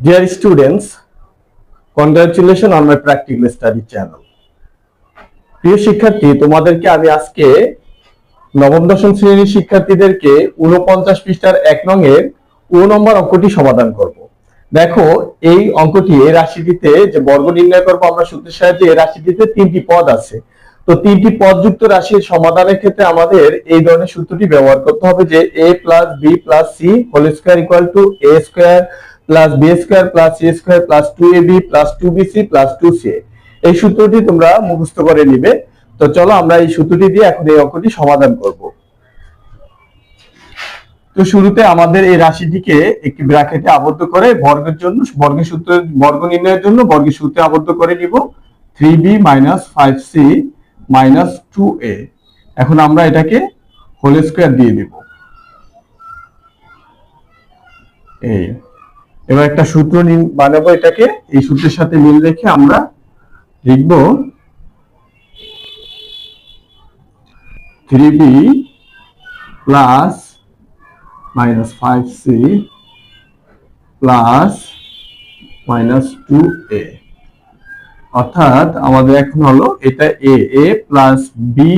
Dear students, congratulations on my practical study channel. প্রিয় শিক্ষার্থী তোমাদেরকে আমি আজকে নবম দশম শ্রেণির শিক্ষার্থীদেরকে উনপঞ্চাশ পৃষ্ঠার এক নং এর ও নম্বর অঙ্কটি সমাধান করব দেখো এই অঙ্কটি এই রাশিটিতে যে বর্গ নির্ণয় করব আমরা সূত্রের সাহায্যে এই রাশিটিতে তিনটি পদ আছে তো তিনটি পদযুক্ত রাশির সমাধানের ক্ষেত্রে আমাদের এই ধরনের সূত্রটি ব্যবহার করতে হবে যে A plus B plus C whole square equal to A square plus B square plus C square plus two A B plus two B C plus two C এই সূত্রটি তোমরা মুখস্থ করে নিবে। তো চলো আমরা এই সূত্রটি দিয়ে এখন এই অঙ্কটি সমাধান করব। তো শুরুতে আমাদের এই রাশিটিকে একটি ব্র্যাকেটে আবদ্ধ করে বর্গের জন্য, বর্গের সূত্র, বর্গ নির্ণয়ের জন্য বর্গের সূত্রে আবদ্ধ করে নিব। Three B minus five C minus two A এখন আমরা এটাকে হোল স্কোয়ার দিয়ে দিব। এই। এবার একটা সূত্র বানাবো এটাকে। এই সূত্রের সাথে মিল রেখে আমরা লিখব three B plus minus five C plus minus two A. অর্থাৎ আমাদের এখন হলো এটা A A plus B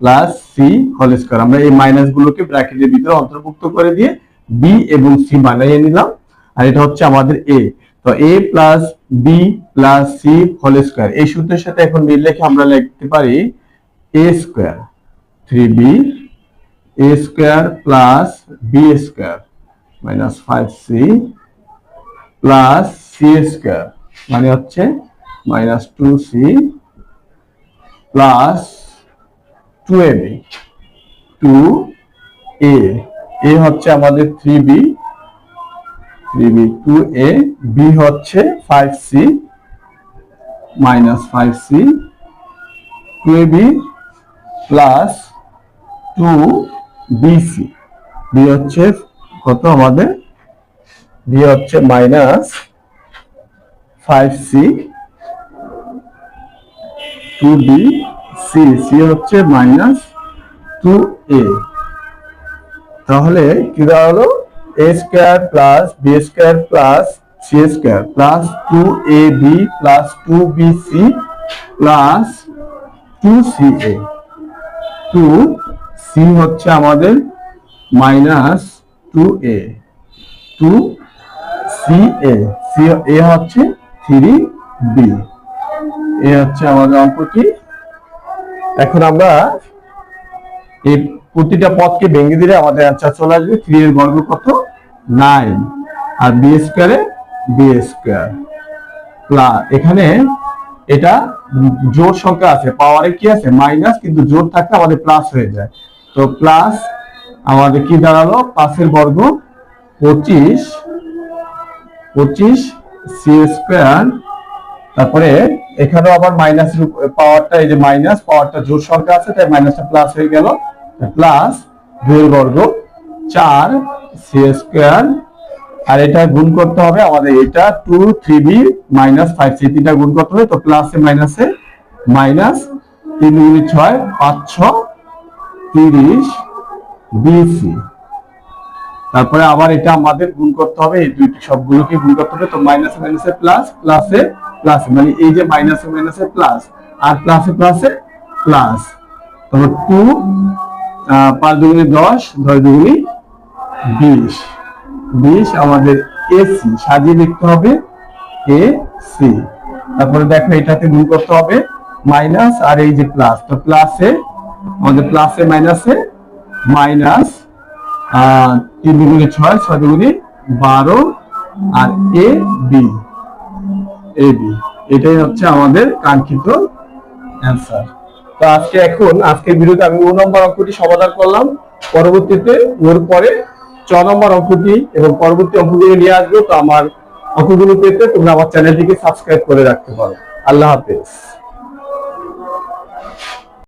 plus C whole square. আমরা এই মাইনাস গুলোকে ব্র্যাকেটের ভিতরে অন্তর্ভুক্ত করে দিয়ে বি এবং সি বানিয়ে নিলাম। আর এটা হচ্ছে আমাদের এ তো A plus B plus C whole square এই সূত্রের সাথে এখন মিল রেখে আমরা লিখতে পারি A square three B A square plus B square minus five C plus C square মানে হচ্ছে minus two C plus two A B two A A হচ্ছে আমাদের three B three B two হচ্ছে five C minus five C two B হচ্ছে কত আমাদের? হচ্ছে minus five C two হচ্ছে মাইনাস টু তাহলে কি দাঁড়াল A square plus B square plus C square plus two A B plus two B C plus two C A two C হচ্ছে আমাদের minus two A two C A C A হচ্ছে three B এ হচ্ছে আমাদের অঙ্কটি। এখন আমরা এই প্রতিটা পদকে ভেঙে দিলে আমাদের অ্যান্সার চলে আসবে থ্রি এর বর্গ কত নাইন আর বি স্কোয়ারে বি স্কোয়ার প্লাস এখানে এটা জোর সংখ্যা আছে পাওয়ারে কি আছে? মাইনাস কিন্তু জোর থাকলে আমাদের প্লাস হয়ে যায়। তো প্লাস আমাদের কি দাঁড়াল? পাঁচের বর্গ পঁচিশ পঁচিশ সি স্কোয়ার তারপরে এখানেও আবার মাইনাস পাওয়ারটা এই যে মাইনাস পাওয়ারটা জোর সংখ্যা আছে, তাই মাইনাসটা প্লাস হয়ে গেল। প্লাস দুই বর্গ চার সি স্কোয়ার। আর এটা গুণ করতে হবে আমাদের এটা two three B minus five C তিনটা গুণ করতে হবে, তো প্লাসে মাইনাসে মাইনাস তিন গুণি ছয়, পাঁচ, ছ, তিরিশ বিসি তারপরে আবার এটা আমাদের গুণ করতে হবে, এই দুইটি সবগুলোকে গুণ করতে হবে, তো মাইনাসে মাইনাসে প্লাস প্লাসে প্লাস মানে এই যে মাইনাসে মাইনাসে প্লাস আর প্লাসে প্লাসে প্লাস তারপর টু পাঁচ দুগুনি দশ দশ দুগুনি বিশ। বিশ আমাদের এসি, সাজিয়ে লিখতে হবে এ সি তারপরে দেখো এটাকে গুণ করতে হবে মাইনাস আর এই যে প্লাস। তো প্লাসে, আমাদের প্লাসে, মাইনাসে, মাইনাস তিন দুগুণে ছয় ছয় দুগুণে বারো আর এ বি। A B. এটাই হচ্ছে আমাদের কাঙ্ক্ষিত অ্যান্সার তো আজকে এখন, আজকের ভিডিওতে আমি ও নম্বর অঙ্কটি সমাধান করলাম। পরবর্তীতে ওর পরে ছ নম্বর অঙ্কটি এবং পরবর্তী অঙ্কগুলো নিয়ে আসব। তো আমার অঙ্কগুলো পেতে তোমরা আমার চ্যানেলটিকে সাবস্ক্রাইব করে রাখতে পারো। আল্লাহ হাফেজ।